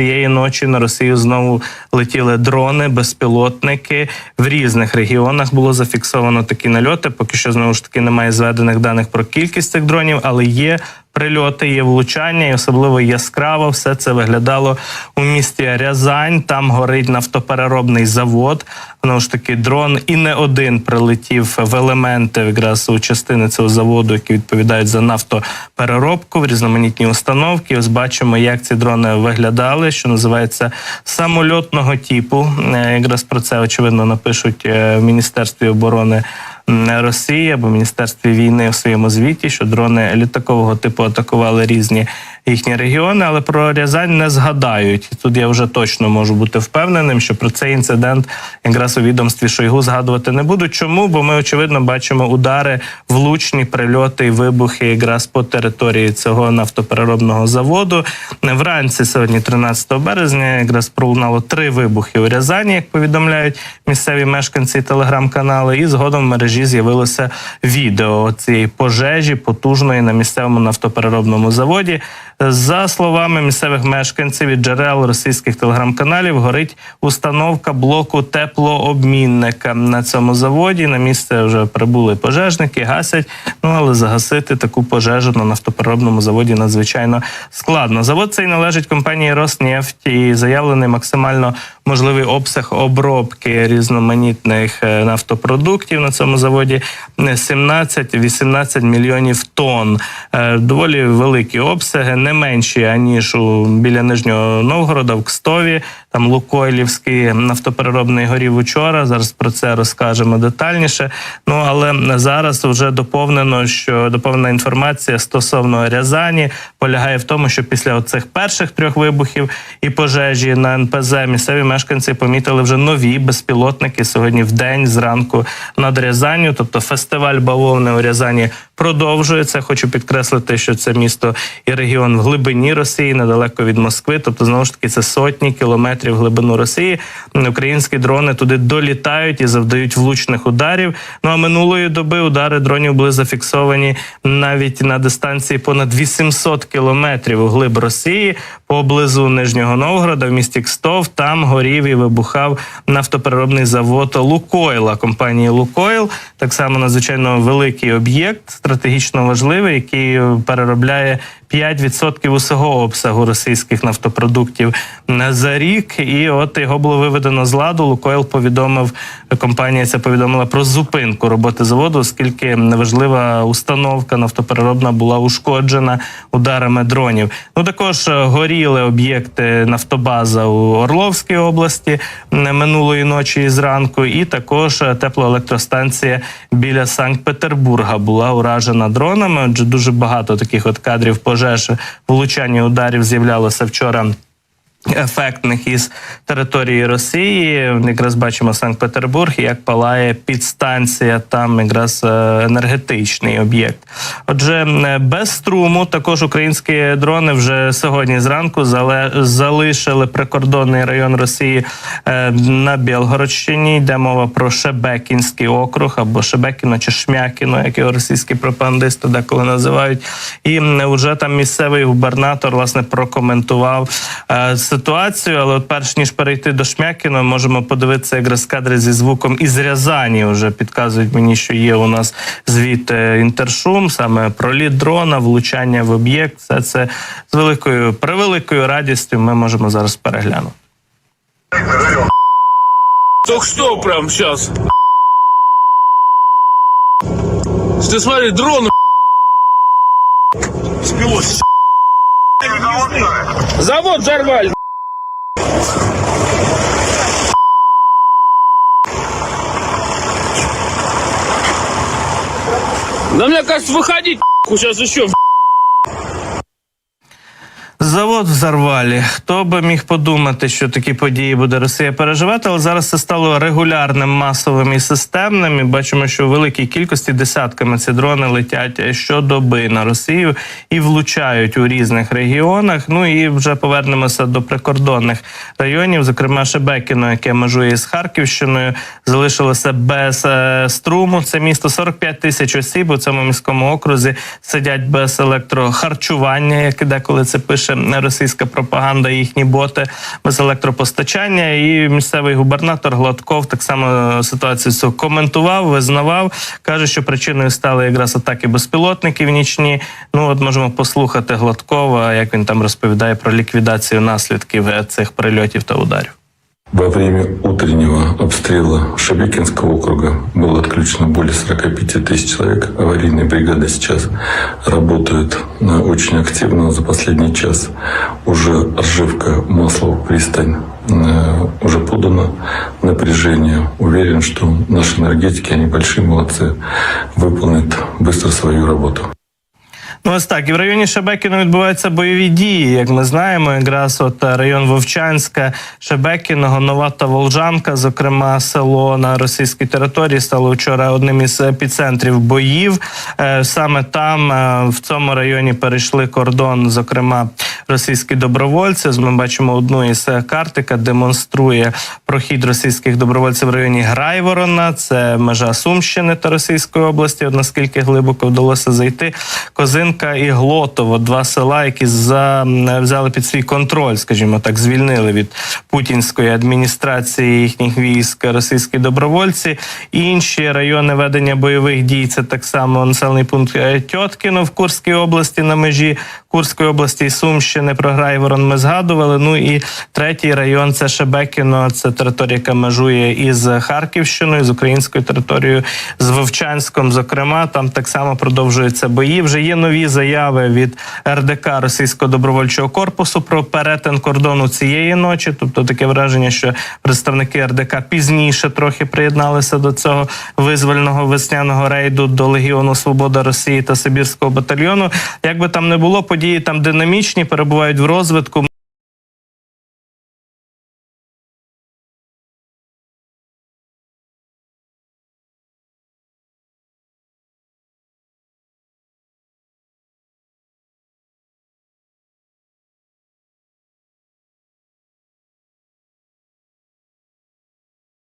цієї ночі на Росію знову летіли дрони, безпілотники. В різних регіонах було зафіксовано такі нальоти. Поки що знову ж таки немає зведених даних про кількість цих дронів, але є. Прильоти є влучання, і особливо яскраво все це виглядало у місті Рязань. Там горить нафтопереробний завод. Знову ж таки, дрон і не один прилетів в елементи якраз у частини цього заводу, які відповідають за нафтопереробку в різноманітні установки. Ось бачимо, як ці дрони виглядали, що називається самольотного типу. Е, Якраз про це очевидно напишуть е, в міністерстві оборони. Росії або Міністерстві війни у своєму звіті, що дрони літакового типу атакували різні їхні регіони, але про Рязань не згадають. Тут я вже точно можу бути впевненим, що про цей інцидент якраз у відомстві Шойгу згадувати не будуть. Чому? Бо ми очевидно бачимо удари, влучні прильоти і вибухи якраз по території цього нафтопереробного заводу. Вранці сьогодні, 13 березня, якраз пролунало три вибухи у Рязані, як повідомляють місцеві мешканці телеграм-канали. І згодом в мережі з'явилося відео цієї пожежі потужної на місцевому нафтопереробному заводі. За словами місцевих мешканців від джерел російських телеграм-каналів, горить установка блоку теплообмінника на цьому заводі. На місце вже прибули пожежники, гасять. Ну але загасити таку пожежу на нафтопереробному заводі надзвичайно складно. Завод цей належить компанії Роснефть і заявлений максимально можливий обсяг обробки різноманітних е, нафтопродуктів на цьому заводі 17-18 мільйонів тонн. Е, Доволі великі обсяги, не менші аніж у біля Нижнього Новгорода в Кстові. Там Лукойлівський нафтопереробний горів учора. Зараз про це розкажемо детальніше. Ну але зараз вже доповнено, що доповнена інформація стосовно Рязані полягає в тому, що після оцих перших трьох вибухів і пожежі на НПЗ місцеві мешканці помітили вже нові безпілотники сьогодні в день зранку над Рязанню. Тобто фестиваль бавовни у Рязані продовжується. Хочу підкреслити, що це місто і регіон глибині Росії, недалеко від Москви. Тобто, знову ж таки, це сотні кілометрів глибину Росії. Українські дрони туди долітають і завдають влучних ударів. Ну а минулої доби удари дронів були зафіксовані навіть на дистанції понад 800 кілометрів у глиб Росії поблизу Нижнього Новгорода в місті Кстов. Там горів і вибухав нафтопереробний завод Лукойла компанії Лукойл. Так само надзвичайно великий об'єкт, стратегічно важливий, який переробляє 5% усього обсягу російських нафтопродуктів на за рік. І от його було виведено з ладу. Лукойл повідомив компанія. Ця повідомила про зупинку роботи заводу, оскільки неважлива установка нафтопереробна була ушкоджена ударами дронів. Ну також е, горіли об'єкти нафтобаза у Орловській області минулої ночі і зранку, і також е, теплоелектростанція біля Санкт-Петербурга була уражена дронами. Отже, дуже багато таких от кадрів пожеж, влучання ударів з'являлося вчора. Ефектних із території Росії якраз бачимо Санкт-Петербург, як палає підстанція, там якраз е, енергетичний об'єкт. Отже, без струму також українські дрони вже сьогодні зранку залишили прикордонний район Росії е, на Білгородщині. Йде мова про Шебекінський округ або Шебекіно чи Шмякіно, як його російські пропагандисти деколи називають. І вже там місцевий губернатор власне прокоментував е, ситуацію. Але от перш ніж перейти до Шмякіно, можемо подивитися якраз кадри зі звуком із Рязані. Вже підказують мені, що є у нас звіт е, інтершум, саме проліт дрона, влучання в об'єкт. Все це з великою превеликою радістю. Ми можемо зараз переглянути. Только что прям сейчас. Ты смотри, дрон. Спилось. Завод взорвали. Да мне кажется, выходить сейчас еще Завод взорвали. Хто би міг подумати, що такі події буде Росія переживати, але зараз це стало регулярним, масовим і системним. І бачимо, що у великій кількості десятками ці дрони летять щодоби на Росію і влучають у різних регіонах. Ну і вже повернемося до прикордонних районів, зокрема Шебекіно, яке межує з Харківщиною, залишилося без е, струму. Це місто 45 тисяч осіб у цьому міському окрузі сидять без електрохарчування, як деколи це пише російська пропаганда, їхні боти без електропостачання. І місцевий губернатор Гладков так само ситуацію коментував, визнавав. каже, що причиною стали якраз атаки безпілотників нічні. Ну от можемо послухати Гладкова, як він там розповідає про ліквідацію наслідків цих прильотів та ударів. Во время утреннего обстрела Шебекинского округа было отключено более 45 тысяч человек. Аварийные бригады сейчас работают э, очень активно. За последний час уже Ржевка, Маслов, Пристань э, уже подано напряжение. Уверен, что наши энергетики, они большие молодцы, выполнят быстро свою работу. Ну, ось так. І в районі Шебекіно відбуваються бойові дії. Як ми знаємо, якраз от е, район Вовчанська, Шебекіного, Нова та Волжанка, зокрема, село на російській території, стало вчора одним із епіцентрів боїв. Е, Саме там, е, в цьому районі, перейшли кордон, зокрема, російські добровольці. Ми бачимо одну із е, карт, яка демонструє прохід російських добровольців в районі Грайворона. Це межа Сумщини та Російської області. От наскільки глибоко вдалося зайти. Козинка і Глотово, два села, які за взяли під свій контроль, скажімо так, звільнили від путінської адміністрації їхніх військ російські добровольці. Інші райони ведення бойових дій це так само населений пункт е, Тьоткіно в Курській області на межі Курської області і Сумщини про Грайворон ми згадували. Ну і третій район це Шебекіно, це територія, яка межує із Харківщиною, з українською територією, з Вовчанськом. Зокрема, там так само продовжуються бої. Вже є нові заяви від РДК Російського добровольчого корпусу про перетин кордону цієї ночі. Тобто таке враження, що представники РДК пізніше трохи приєдналися до цього визвольного весняного рейду до Легіону Свобода Росії та Сибірського батальйону. Як би там не було, події там динамічні, перебувають в розвитку.